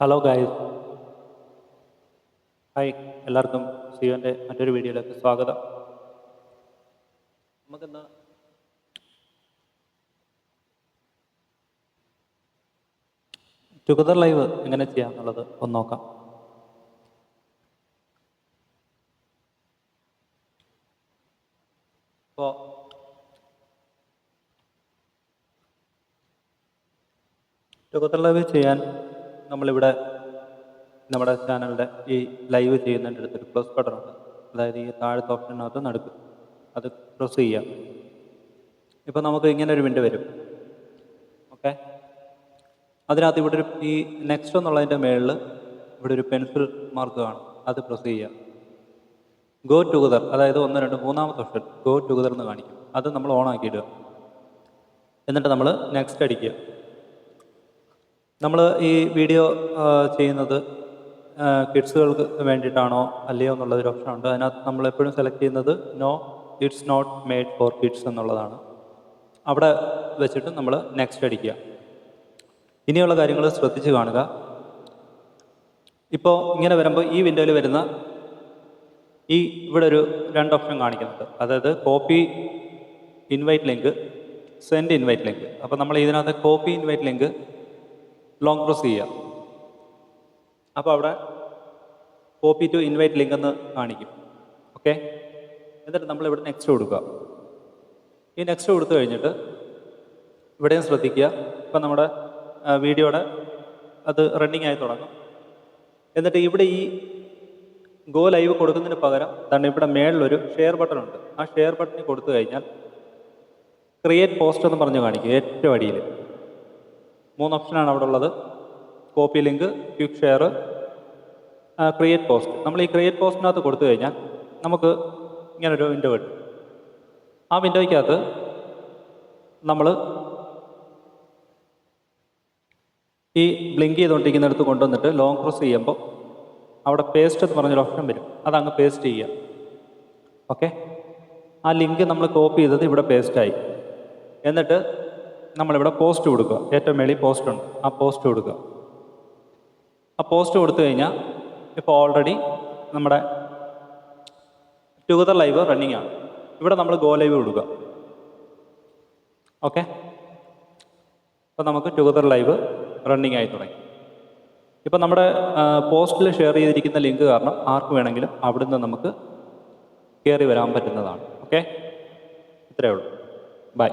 Hello ഗായ് hi എല്ലാവർക്കും സിയോന്റെ മറ്റൊരു വീഡിയോയിലേക്ക് സ്വാഗതം. നമുക്കിന്ന് ടുഗദർ ലൈവ് എങ്ങനെ ചെയ്യാം എന്നുള്ളത് ഒന്ന് നോക്കാം. ഇപ്പോൾ ടുഗദർ ലൈവ് ചെയ്യാൻ നമ്മളിവിടെ നമ്മുടെ ചാനലിന്റെ ഈ ലൈവ് ചെയ്യുന്നതിന്റെ അടുത്തൊരു പ്ലസ് ബട്ടൺ ഉണ്ട്. അതായത് ഈ താഴത്തെ ഓപ്ഷനകത്ത് നടക്കും. അത് പ്രസ് ചെയ്യാം. ഇപ്പോൾ നമുക്ക് ഇങ്ങനെ ഒരു വിൻഡോ വരും. ഓക്കെ? അതിനകത്ത് ഇവിടെ ഒരു ഈ നെക്സ്റ്റ് എന്നുള്ളതിന്റെ മേളിൽ ഇവിടെ ഒരു പെൻസിൽ മാർക്ക് കാണും. അത് പ്രസ് ചെയ്യാം. ഗോ ടുഗദർ അതായത് ഒന്ന് രണ്ട് മൂന്നാമത്തെ ഓപ്ഷൻ ഗോ ടുഗദർ എന്ന് കാണിക്കും. അത് നമ്മൾ ഓൺ ആക്കിയിടുക. എന്നിട്ട് നമ്മൾ നെക്സ്റ്റ് അടിക്കുക. നമ്മൾ ഈ വീഡിയോ ചെയ്യുന്നത് കിഡ്സുകൾക്ക് വേണ്ടിയിട്ടാണോ അല്ലയോ എന്നുള്ളൊരു ഓപ്ഷൻ ഉണ്ട് അതിനകത്ത് നമ്മൾ എപ്പോഴും സെലക്ട് ചെയ്യുന്നത് no it's not made for kids എന്നുള്ളതാണ്. അവിടെ വെച്ചിട്ട് നമ്മൾ നെക്സ്റ്റ് അടിക്കുക. ഇനിയുള്ള കാര്യങ്ങൾ ശ്രദ്ധിച്ച് കാണുക. ഇപ്പോൾ ഇങ്ങനെ വരുമ്പോൾ ഈ വിൻഡോയിൽ വരുന്ന ഈ ഇവിടെ ഒരു രണ്ട് ഓപ്ഷൻ കാണിക്കുന്നുണ്ട്. അതായത് copy invite link send invite link. അപ്പോൾ നമ്മൾ ഇതിനകത്ത് copy invite link long press ചെയ്യുക. അപ്പോൾ അവിടെ കോപ്പി ടു ഇൻവൈറ്റ് ലിങ്ക് എന്ന് കാണിക്കും. ഓക്കെ എന്നിട്ട് നമ്മൾ ഇവിടെ നെക്സ്റ്റ് കൊടുക്കുക. ഈ നെക്സ്റ്റ് കൊടുത്തു കഴിഞ്ഞിട്ട് ഇവിടെയും ശ്രദ്ധിക്കുക. ഇപ്പം നമ്മുടെ വീഡിയോയുടെ അത് റണ്ണിങ് ആയി തുടങ്ങും. എന്നിട്ട് ഇവിടെ ഈ ഗോ ലൈവ് കൊടുക്കുന്നതിന് പകരം തന്നെ ഇവിടെ മേളിലൊരു ഷെയർ ബട്ടൺ ഉണ്ട്. ആ ഷെയർ ബട്ടണിൽ കൊടുത്തു കഴിഞ്ഞാൽ ക്രിയേറ്റ് പോസ്റ്റ് എന്ന് പറഞ്ഞു കാണിക്കും. ഏറ്റവും അടിയിൽ. മൂന്ന് ഓപ്ഷനാണ് അവിടെ ഉള്ളത്. Copy link quick share create post. നമ്മൾ ഈ ക്രിയേറ്റ് പോസ്റ്റിനകത്ത് കൊടുത്തു കഴിഞ്ഞാൽ നമുക്ക് ഇങ്ങനൊരു വിൻഡോ കിട്ടും. ആ വിൻഡോയ്ക്കകത്ത് നമ്മൾ ഈ ബ്ലിങ്ക് ചെയ്തുകൊണ്ടിരിക്കുന്നിടത്ത് കൊണ്ടുവന്നിട്ട് ലോങ് പ്രസ് ചെയ്യുമ്പോൾ അവിടെ പേസ്റ്റ് എന്ന് പറഞ്ഞൊരു ഓപ്ഷൻ വരും. അതങ്ങ് പേസ്റ്റ് ചെയ്യുക. ഓക്കെ ആ ലിങ്ക് നമ്മൾ കോപ്പി ചെയ്തത് ഇവിടെ പേസ്റ്റായി എന്നിട്ട് നമ്മളിവിടെ പോസ്റ്റ് കൊടുക്കുക. ഏറ്റവും മേളിൽ പോസ്റ്റ് ഉണ്ട്. ആ പോസ്റ്റ് കൊടുക്കുക. ആ പോസ്റ്റ് കൊടുത്തു കഴിഞ്ഞാൽ ഇപ്പോൾ ഓൾറെഡി നമ്മുടെ ടുഗദർ ലൈവ് റണ്ണിങ് ആണ്. ഇവിടെ നമ്മൾ ഗോ ലൈവ് കൊടുക്കുക. ഓക്കെ അപ്പോൾ നമുക്ക് ടുഗദർ ലൈവ് റണ്ണിങ് ആയി തുടങ്ങി. ഇപ്പോൾ നമ്മുടെ പോസ്റ്റിൽ ഷെയർ ചെയ്തിരിക്കുന്ന ലിങ്ക് കാരണം ആർക്ക് വേണമെങ്കിലും അവിടുന്ന് നമുക്ക് കയറി വരാൻ പറ്റുന്നതാണ്. ഓക്കെ ഇത്രയേ ഉള്ളൂ. ബൈ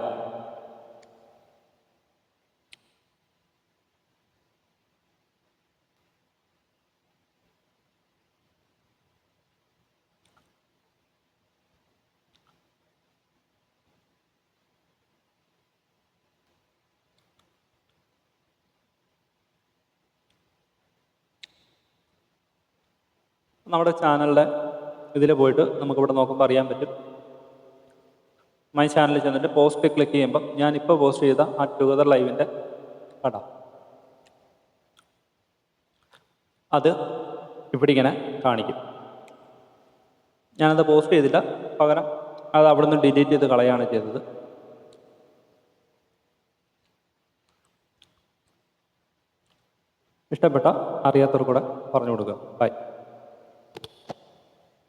നമ്മുടെ ചാനലിന്റെ ഇതിൽ പോയിട്ട് നമുക്കിവിടെ നോക്കുമ്പോൾ അറിയാൻ പറ്റും. മൈ ചാനലിൽ ചെന്നിട്ട് പോസ്റ്റ് ക്ലിക്ക് ചെയ്യുമ്പോൾ ഞാൻ ഇപ്പോൾ പോസ്റ്റ് ചെയ്ത ആ ടുഗദർ ലൈവിന്റെ കട. അത് ഇവിടെ ഇങ്ങനെ കാണിക്കും. ഞാനത് പോസ്റ്റ് ചെയ്തില്ല. പകരം അത് അവിടെ നിന്ന് ഡിലീറ്റ് ചെയ്ത് കളയാണ് ചെയ്തത്. ഇഷ്ടപ്പെട്ട അറിയാത്തവർ കൂടെ പറഞ്ഞു കൊടുക്കുക. ബൈ